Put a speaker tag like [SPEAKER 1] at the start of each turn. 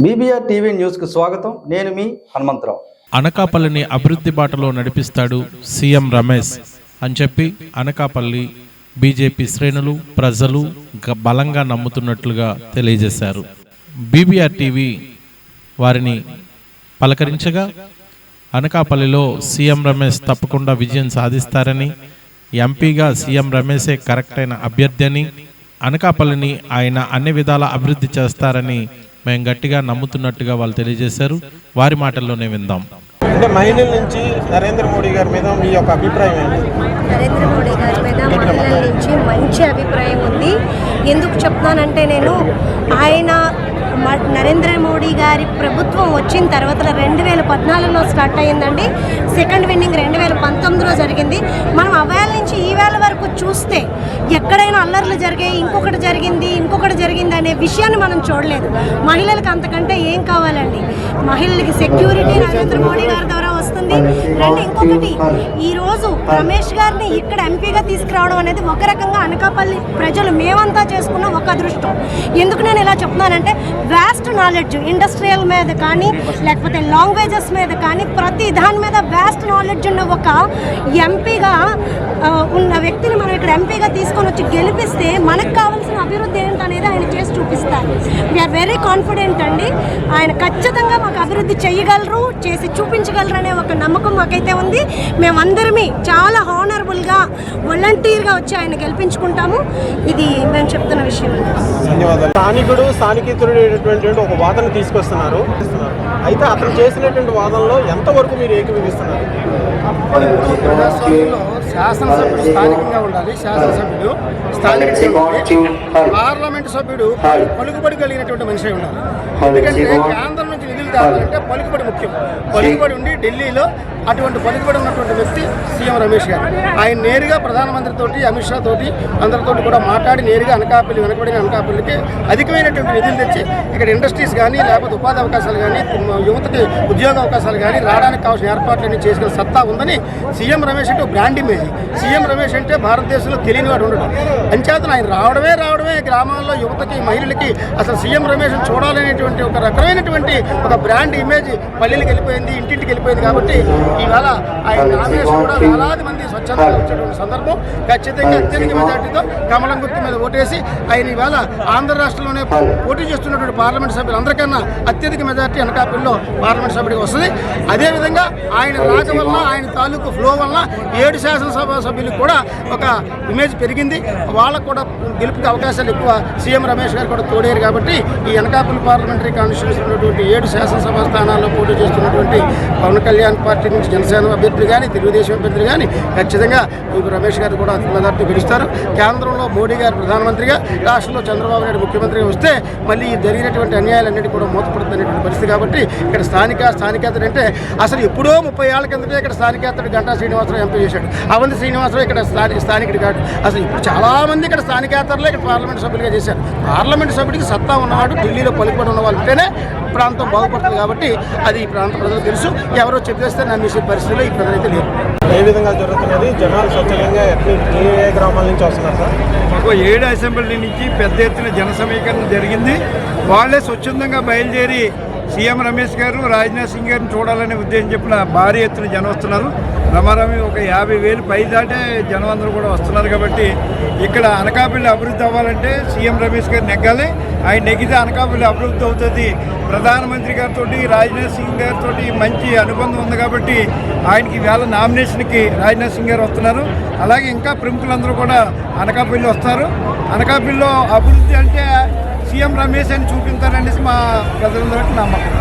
[SPEAKER 1] BBR TV న్యూస్కు స్వాగతం. నేను మీ హనుమంతరావు.
[SPEAKER 2] అనకాపల్లిని అభివృద్ధి బాటలో నడిపిస్తాడు సీఎం రమేష్ అని చెప్పి అనకాపల్లి బీజేపీ శ్రేణులు ప్రజలు గ- బలంగా నమ్ముతున్నట్లుగా తెలియజేశారు. బీబీఆర్ టీవీ వారిని పలకరించగా అనకాపల్లిలో సీఎం రమేష్ తప్పకుండా విజయం సాధిస్తారని ఎంపీగా సీఎం రమేషే కరెక్ట్ అయిన అభ్యర్థి అని అనకాపల్లిని ఆయన అన్ని విధాల అభివృద్ధి చేస్తారని మేము గట్టిగా నమ్ముతున్నట్టుగా వాళ్ళు తెలియజేశారు. వారి మాటల్లోనే విందాం.
[SPEAKER 3] అంటే మహిళల నుంచి నరేంద్ర మోడీ గారి మీద మీ యొక్క అభిప్రాయం ఏంటి?
[SPEAKER 4] నరేంద్ర మోడీ గారి మీద మహిళల నుంచి మంచి అభిప్రాయం ఉంది. ఎందుకు చెప్తున్నానంటే నేను ఆయన మ- నరేంద్ర మోడీ గారి ప్రభుత్వం వచ్చిన తర్వాత రెండు వేల పద్నాలుగులో స్టార్ట్ అయ్యిందండి. సెకండ్ విన్నింగ్ రెండు వేల పంతొమ్మిదిలో జరిగింది. మనం అవేళ నుంచి ఈ చూస్తే ఎక్కడైనా అల్లర్లు జరిగాయి ఇంకొకటి జరిగింది ఇంకొకటి జరిగింది అనే విషయాన్ని మనం చూడలేదు. మహిళలకు అంతకంటే ఏం కావాలండి? మహిళలకి సెక్యూరిటీ నరేంద్ర మోడీ గారి ద్వారా వస్తుంది రెండు ఇంకొకటి. ఈ రోజు రమేష్ గారిని ఇక్కడ ఎంపీగా తీసుకురావడం అనేది ఒక రకంగా అనకాపల్లి ప్రజలు మేమంతా చేసుకున్న ఒక అదృష్టం. ఎందుకు నేను ఇలా చెప్తున్నానంటే వ్యాస్ట్ నాలెడ్జ్ ఇండస్ట్రియల్ మీద కానీ లేకపోతే లాంగ్వేజెస్ మీద కానీ ప్రతి దాని మీద వ్యాస్ట్ నాలెడ్జ్ ఉన్న ఒక ఎంపీగా ఉన్న వ్యక్తిని మనం ఇక్కడ ఎంపీగా తీసుకొని వచ్చి గెలిపిస్తే మనకు కావాల్సిన అభివృద్ధి ఏంటనేది ఆయన చేసి చూపిస్తారు. వీఆర్ వెరీ కాన్ఫిడెంట్ అండి. ఆయన ఖచ్చితంగా మాకు అభివృద్ధి చేయగలరు చేసి చూపించగలరు అనే ఒక నమ్మకం మాకైతే ఉంది. మేమందరమే చాలా హానరబుల్గా వాలంటీర్గా వచ్చి ఆయన గెలిపించుకుంటాము. ఇది మేము చెప్తున్న విషయం.
[SPEAKER 3] ధన్యవాదాలు. స్థానికుడు స్థానికేతరుడైనటువంటి ఒక వాదన తీసుకొస్తున్నారు. అయితే అతను చేసినటువంటి వాదనలో ఎంతవరకు మీరు ఏకీభవిస్తున్నారు?
[SPEAKER 5] శాసనసభ్యుడు స్థానికంగా ఉండాలి. శాసనసభ్యుడు స్థానికంగా ఉండాలి పార్లమెంట్ సభ్యుడు పలుకుబడి కలిగినటువంటి మనిషి ఉండాలి. ఎందుకంటే కేంద్రం నుంచి నిధులు రావాలంటే పలుకుబడి ముఖ్యం. పలుకుబడి ఉండి ఢిల్లీలో అటువంటి పలుకుబడి ఉన్నటువంటి వ్యక్తి సీఎం రమేష్ గారు. ఆయన నేరుగా ప్రధానమంత్రితోటి అమిత్ షా తోటి అందరితోటి కూడా మాట్లాడి నేరుగా అనకాపల్లి వెనకబడిన అనకాపల్లికి అధికమైనటువంటి నిధులు తెచ్చి ఇక్కడ ఇండస్ట్రీస్ కానీ లేకపోతే ఉపాధి అవకాశాలు కానీ యువతకి ఉద్యోగ అవకాశాలు కానీ రావడానికి కావాల్సిన ఏర్పాట్లన్నీ చేసుకునే సత్తా ఉందని సీఎం రమేష్ అంటే బ్రాండ్ ఇమేజ్. సీఎం రమేష్ అంటే భారతదేశంలో తెలియని వాడు ఉండడం. అంచేతన ఆయన రావడమే రావడమే గ్రామాల్లో యువతకి మహిళలకి అసలు సీఎం రమేష్ చూడాలనేటువంటి ఒక రకమైనటువంటి ఒక బ్రాండ్ ఇమేజ్ పల్లెలకు వెళ్ళిపోయింది ఇంటింటికి వెళ్ళిపోయింది కాబట్టి ఇవాళ ఆయన నామినేషన్ కూడా వేలాది మంది స్వచ్ఛందంగా వచ్చేటువంటి సందర్భం. ఖచ్చితంగా అత్యధిక మెజార్టీతో కమలం గుర్తు మీద ఓటేసి ఆయన ఇవాళ ఆంధ్ర రాష్ట్రంలోనే పోటీ చేస్తున్నటువంటి పార్లమెంట్ సభ్యులు అందరికన్నా అత్యధిక మెజార్టీ అనకాపల్లిలో పార్లమెంట్ సభ్యుడికి వస్తుంది. అదేవిధంగా ఆయన రాక వల్ల ఆయన తాలూకు ఫ్లో వలన ఏడు శాసనసభ సభ్యులకు కూడా ఒక ఇమేజ్ పెరిగింది. వాళ్ళకు కూడా గెలుపుకి అవకాశాలు ఎక్కువ. సీఎం రమేష్ గారు కూడా తోడేరు కాబట్టి ఈ అనకాపల్లి పార్లమెంటరీ కాన్స్టిట్యూషన్ ఉన్నటువంటి ఏడు శాసనసభ స్థానాల్లో పోటీ చేస్తున్నటువంటి పవన్ కళ్యాణ్ పార్టీ నుంచి జనసేన అభ్యర్థులు కానీ తెలుగుదేశం అభ్యర్థులు కానీ ఖచ్చితంగా ఇప్పుడు రమేష్ గారు కూడా మెజార్టీ గెలుస్తారు. కేంద్రంలో మోడీ గారు ప్రధానమంత్రిగా రాష్ట్రంలో చంద్రబాబు నాయుడు ముఖ్యమంత్రిగా వస్తే మళ్ళీ జరిగినటువంటి అన్యాయాలన్నిటి కూడా మూతపడుతున్నటువంటి పరిస్థితి కాబట్టి ఇక్కడ స్థానిక స్థానికేతడు అంటే అసలు ఎప్పుడో ముప్పై ఏళ్ళ కిందటే ఇక్కడ స్థానికేతడు గంటా శ్రీనివాసరావు ఎంపీ చేశాడు. అవంతి శ్రీనివాసరావు ఇక్కడ స్థానిక స్థానికుడు కాదు అసలు ఇప్పుడు చాలామంది ఇక్కడ స్థానికేతరులే ఇక్కడ పార్లమెంట్ సభ్యులుగా చేశారు. పార్లమెంట్ సభ్యుడికి సత్తా ఉన్నవాడు ఢిల్లీలో పలుకుబడి ఉన్న వాళ్ళు ఉంటేనే ప్రాంతం బాగుపడుతుంది. కాబట్టి అది ఈ ప్రాంత ప్రజలకు తెలుసు. ఎవరో చెప్పేస్తే నమ్మేసే పరిస్థితిలో ఈ ప్రజలైతే లేరు.
[SPEAKER 3] ఏ విధంగా జరుగుతున్నది? జనాలు స్వచ్ఛందంగా ఎట్లా ఏ గ్రామాల నుంచి వస్తున్నారు సార్?
[SPEAKER 6] ఒక ఏడు అసెంబ్లీ నుంచి పెద్ద ఎత్తున జన సమీకరణ జరిగింది. వాళ్ళే స్వచ్ఛందంగా బయలుదేరి సీఎం రమేష్ గారు రాజ్నాథ్ సింగ్ గారిని చూడాలనే ఉద్దేశం చెప్పిన భారీ ఎత్తున జనం వస్తున్నారు. రమారమి ఒక యాభై వేలు పై దాటే జనం అందరూ కూడా వస్తున్నారు కాబట్టి ఇక్కడ అనకాపల్లి అభివృద్ధి అవ్వాలంటే సీఎం రమేష్ గారు నెగ్గాలి. ఆయన నెగ్గితే అనకాపల్లి అభివృద్ధి అవుతుంది. ప్రధానమంత్రి గారితో రాజ్నాథ్ సింగ్ గారితో మంచి అనుబంధం ఉంది కాబట్టి ఆయనకి వేళ నామినేషన్కి రాజ్నాథ్ సింగ్ గారు వస్తున్నారు. అలాగే ఇంకా ప్రముఖులందరూ కూడా అనకాపల్లి వస్తారు. అనకాపల్లిలో అభివృద్ధి అంటే సీఎం రమేష్ అని చూపించారనేసి మా ప్రజలందరికీ నమ్మకం